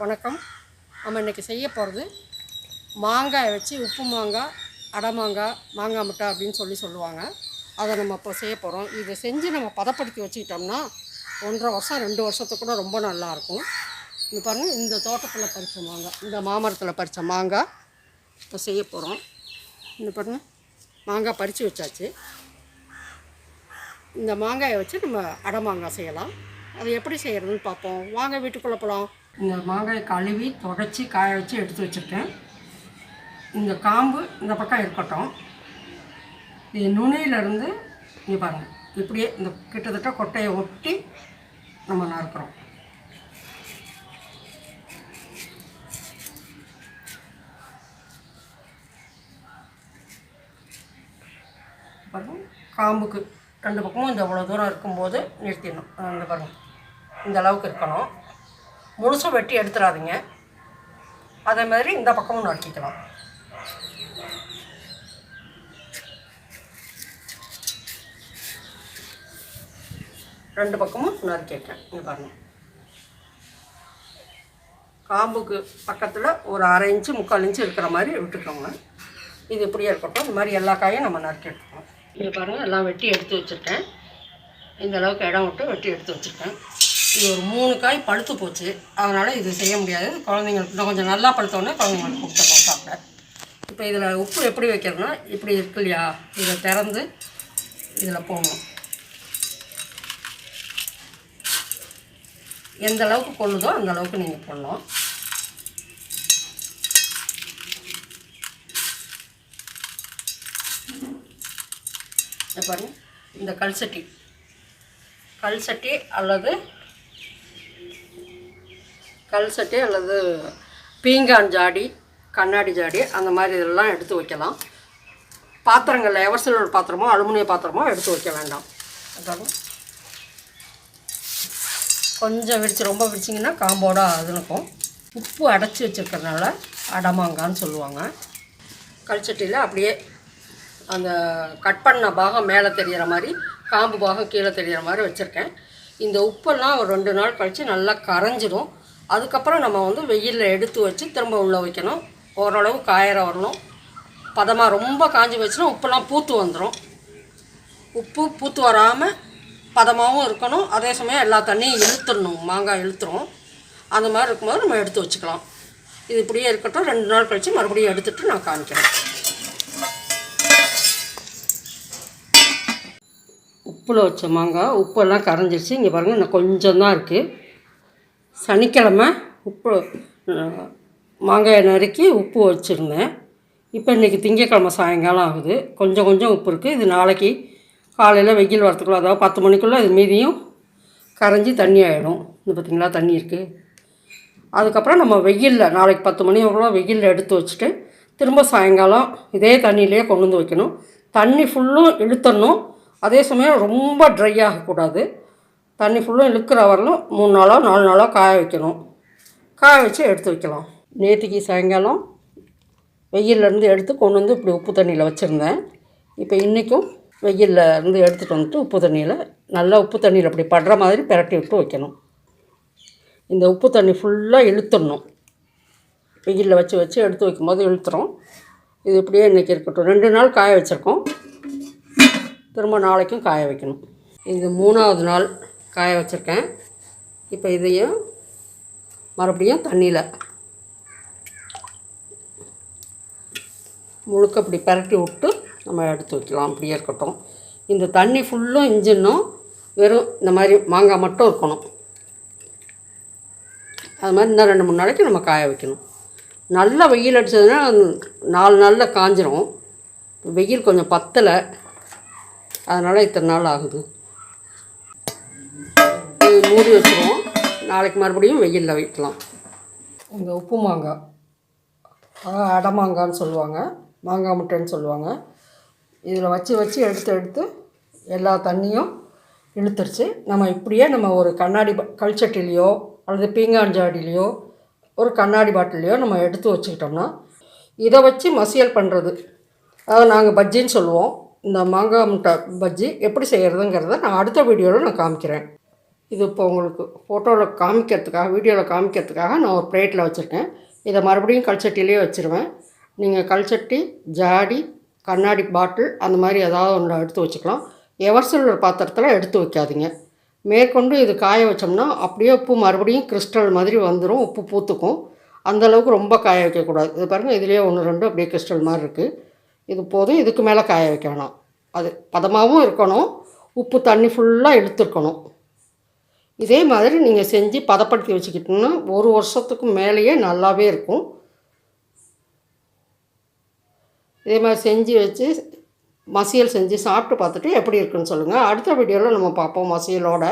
வணக்கம். நம்ம இன்றைக்கி செய்ய போகிறது மாங்காயை வச்சு உப்பு மாங்காய் அடை மாங்காய் மாங்காய் முட்டை அப்படின்னு சொல்லி சொல்லுவாங்க. அதை நம்ம இப்போ செய்ய போகிறோம் இதை செஞ்சு நம்ம பதப்படுத்தி வச்சுக்கிட்டோம்னா ஒன்றரை வருஷம் ரெண்டு வருஷத்துக்கு கூட ரொம்ப நல்லாயிருக்கும் இது பாருங்கள் இந்த தோட்டத்தில் பறித்த மாங்காய் இந்த மாமரத்தில் பறித்த மாங்காய் இப்போ செய்ய போகிறோம் இந்த பாருங்கள் மாங்காய் பறித்து வச்சாச்சு. இந்த மாங்காயை வச்சு நம்ம அடை மாங்காய் செய்யலாம். அது எப்படி செய்கிறதுன்னு பார்ப்போம். வாங்க வீட்டுக்குள்ளே போகலாம் இந்த மாங்காயை கழுவி தொடச்சி காய வச்சு எடுத்து வச்சுருக்கேன். இந்த காம்பு இந்த பக்கம் இருக்கட்டும். இது நுனியிலேருந்து இங்கே பாருங்கள் இப்படியே இந்த கிட்டத்தட்ட கொட்டையை ஒட்டி நம்ம நறுக்கிறோம். பாருங்கள் காம்புக்கு ரெண்டு பக்கமும் இந்த இவ்வளோ தூரம் இருக்கும்போது நிறுத்திடணும். ஆ, இந்த பாருங்க இந்த அளவுக்கு இருக்கணும். முழுசும் வெட்டி எடுத்துடாதீங்க அதே மாதிரி இந்த பக்கமும் நறுக்கிக்கலாம். ரெண்டு பக்கமும் நறுக்கிட்டேன் இங்கே பாருங்க. காம்புக்கு பக்கத்தில் ஒரு அரை இன்ச்சு முக்கால் இன்ச்சு இருக்கிற மாதிரி விட்டுக்கோங்க. இது இப்படியே இருக்கட்டும். இந்த மாதிரி எல்லா காயும் நம்ம நறுக்கி எடுத்துக்கோம் இங்கே பாருங்கள் எல்லாம் வெட்டி எடுத்து வச்சுருக்கேன். இந்த அளவுக்கு இடம் விட்டு வெட்டி எடுத்து வச்சுருக்கேன். இது ஒரு மூணு காய் பழுத்து போச்சு. அதனால் இது செய்ய முடியாது. குழந்தைங்களுக்கு இன்னும் கொஞ்சம் நல்லா பழுத்தோடனே குழந்தைங்களுக்கு கொடுத்துடலாம் சாப்பிட. இப்போ இதில் உப்பு எப்படி வைக்கிறதுனா இப்படி இருக்கு இல்லையா? இதை திறந்து இதில் போடணும். எந்த அளவுக்கு கொள்ளுதோ அந்த அளவுக்கு நீங்கள் பண்ணணும் இதை இந்த கல் சட்டி. கல் சட்டி அல்லது கல் சட்டி அல்லது பீங்கான் ஜாடி கண்ணாடி ஜாடி அந்த மாதிரி இதெல்லாம் எடுத்து வைக்கலாம். பாத்திரங்களில் எவர்சிலோட பாத்திரமோ அலுமினிய பாத்திரமோ எடுத்து வைக்க வேண்டாம். அதாவது கொஞ்சம் விரிச்சு ரொம்ப விரிச்சிங்கன்னா காம்போடாக அதுனுக்கும் உப்பு அடைச்சி வச்சுருக்கறனால அடமாங்கான்னு சொல்லுவாங்க. கல்சட்டியில் அப்படியே அந்த கட் பண்ண பாகம் மேலே தெரிகிற மாதிரி காம்பு பாகம் கீழே தெரிகிற மாதிரி வச்சுருக்கேன். இந்த உப்பெல்லாம் ஒரு ரெண்டு நாள் கழித்து நல்லா கரைஞ்சிடும் அதுக்கப்புறம் நம்ம வந்து வெயிலில் எடுத்து வச்சு திரும்ப உள்ளே வைக்கணும். ஓரளவு காயற வரணும். பதமாக ரொம்ப காஞ்சி வச்சுன்னா உப்பெல்லாம் பூத்து வந்துடும் உப்பு பூத்து வராமல் பதமாகவும் இருக்கணும். அதே சமயம் எல்லா தண்ணியும் இழுத்துடணும். மாங்காய் இழுத்துரும். அந்த மாதிரி இருக்கும்போது நம்ம எடுத்து வச்சுக்கலாம். இது இப்படியே இருக்கட்டும். ரெண்டு நாள் கழித்து மறுபடியும் எடுத்துகிட்டு நான் காமிக்கிறேன். உப்பில் வச்ச மாங்காய் உப்பெல்லாம் கரைஞ்சிருச்சு. இங்கே பாருங்கள் இன்னும் கொஞ்சம் தான் இருக்குது சனிக்கிழமை உப்பு மாங்காயை நறுக்கி உப்பு வச்சுருந்தேன். இப்போ இன்றைக்கி திங்கக்கிழமை சாயங்காலம் ஆகுது. கொஞ்சம் கொஞ்சம் உப்பு இருக்குது இது நாளைக்கு காலையில் வெயில் வரத்துக்குள்ள அதாவது பத்து மணிக்குள்ளே இது மீதியும் கரைஞ்சி தண்ணி ஆகிடும் இந்த பார்த்திங்களா? தண்ணி இருக்குது அதுக்கப்புறம் நம்ம வெயிலில் நாளைக்கு பத்து மணி அவ்வளோ வெயிலில் எடுத்து வச்சுட்டு திரும்ப சாயங்காலம் இதே தண்ணியிலே கொண்டு வந்து வைக்கணும். தண்ணி ஃபுல்லும் இழுத்தணும். அதே சமயம் ரொம்ப ட்ரை ஆகக்கூடாது. தண்ணி ஃபுல்லும் இழுக்கிற வரலும் மூணு நாளோ நாலு நாளோ காய வைக்கணும். காய வச்சு எடுத்து வைக்கலாம். நேற்றுக்கு சாயங்காலம் வெயில்லேருந்து எடுத்து கொண்டு வந்து இப்படி உப்பு தண்ணியில் வச்சுருந்தேன். இப்போ இன்றைக்கும் வெயிலில் இருந்து எடுத்துகிட்டு வந்துட்டு உப்பு தண்ணியில் நல்லா உப்பு தண்ணியில் அப்படி படுற மாதிரி பிரட்டி விட்டு வைக்கணும். இந்த உப்பு தண்ணி ஃபுல்லாக இழுத்துடணும். வெயிலில் வச்சு வச்சு எடுத்து வைக்கும்போது இழுத்துறோம் இது இப்படியே இன்றைக்கி இருக்கட்டும். ரெண்டு நாள் காய வச்சுருக்கோம். திரும்ப நாளைக்கும் காய வைக்கணும். இது மூணாவது நாள். காய வச்சுருக்கேன். இப்போ இதையும் மறுபடியும் தண்ணியில் முழுக்க அப்படி பரட்டி விட்டு நம்ம எடுத்து வைக்கலாம். அப்படியே இருக்கட்டும். இந்த தண்ணி ஃபுல்லும் இஞ்சின்னும் வெறும் இந்த மாதிரி மாங்காய் மட்டும் இருக்கணும். அது மாதிரி இன்னும் ரெண்டு மூணு நாளைக்கு நம்ம காய வைக்கணும். நல்லா வெயில் அடிச்சதுன்னா நாலு நாளில் காஞ்சிரும். வெயில் கொஞ்சம் பத்தலை. அதனால் இத்தனை நாள் ஆகுது. மூடி வச்சுருவோம். நாளைக்கு மறுபடியும் வெயிலில் வைக்கலாம். இந்த உப்பு மாங்காய் அடை மாங்கான்னு சொல்லுவாங்க. மாங்காய் முட்டைன்னு சொல்லுவாங்க. இதில் வச்சு வச்சு எடுத்து எடுத்து எல்லா தண்ணியும் இழுத்துருச்சு. நம்ம இப்படியே நம்ம ஒரு கண்ணாடி கல்ச்சட்டிலேயோ அல்லது பீங்கான் ஜாடிலையோ ஒரு கண்ணாடி பாட்டிலையோ நம்ம எடுத்து வச்சுக்கிட்டோம்னா இதை வச்சு மசியல் பண்ணுறது அதாவது நாங்கள் பஜ்ஜின்னு சொல்லுவோம். இந்த மாங்காய் முட்டை பஜ்ஜி எப்படி செய்கிறதுங்கிறத நான் அடுத்த வீடியோவில் நான் காமிக்கிறேன். இது இப்போ உங்களுக்கு ஃபோட்டோவில் காமிக்கிறதுக்காக வீடியோவில் காமிக்கிறதுக்காக நான் ஒரு பிளேட்டில் வச்சுருக்கேன். இதை மறுபடியும் கல்சட்டிலே வச்சுருவேன். நீங்கள் கல்ச்சட்டி ஜாடி கண்ணாடி பாட்டில் அந்த மாதிரி ஏதாவது ஒன்று எடுத்து வச்சுக்கலாம். எவர்சில்வர் பாத்திரத்தில் எடுத்து வைக்காதீங்க. மேற்கொண்டு இது காய வச்சோம்னா அப்படியே உப்பு மறுபடியும் கிறிஸ்டல் மாதிரி வந்துடும் உப்பு பூத்துக்கும். அந்த அளவுக்கு ரொம்ப காய வைக்கக்கூடாது இது பாருங்கள் இதுலேயே ஒன்று ரெண்டு அப்படியே கிறிஸ்டல் மாதிரி இருக்குது இது போதும். இதுக்கு மேலே காய வைக்க வேணாம். அது பதமாகவும் இருக்கணும். உப்பு தண்ணி ஃபுல்லாக எடுத்துருக்கணும். இதே மாதிரி நீங்கள் செஞ்சு பதப்படுத்தி வச்சுக்கிட்டோம்னா ஒரு வருஷத்துக்கு மேலேயே நல்லாவே இருக்கும். இதே மாதிரி செஞ்சு வச்சு மசியல் செஞ்சு சாப்பிட்டு பார்த்துட்டு எப்படி இருக்குன்னு சொல்லுங்கள் அடுத்த வீடியோவில் நம்ம பார்ப்போம் மசியலோட.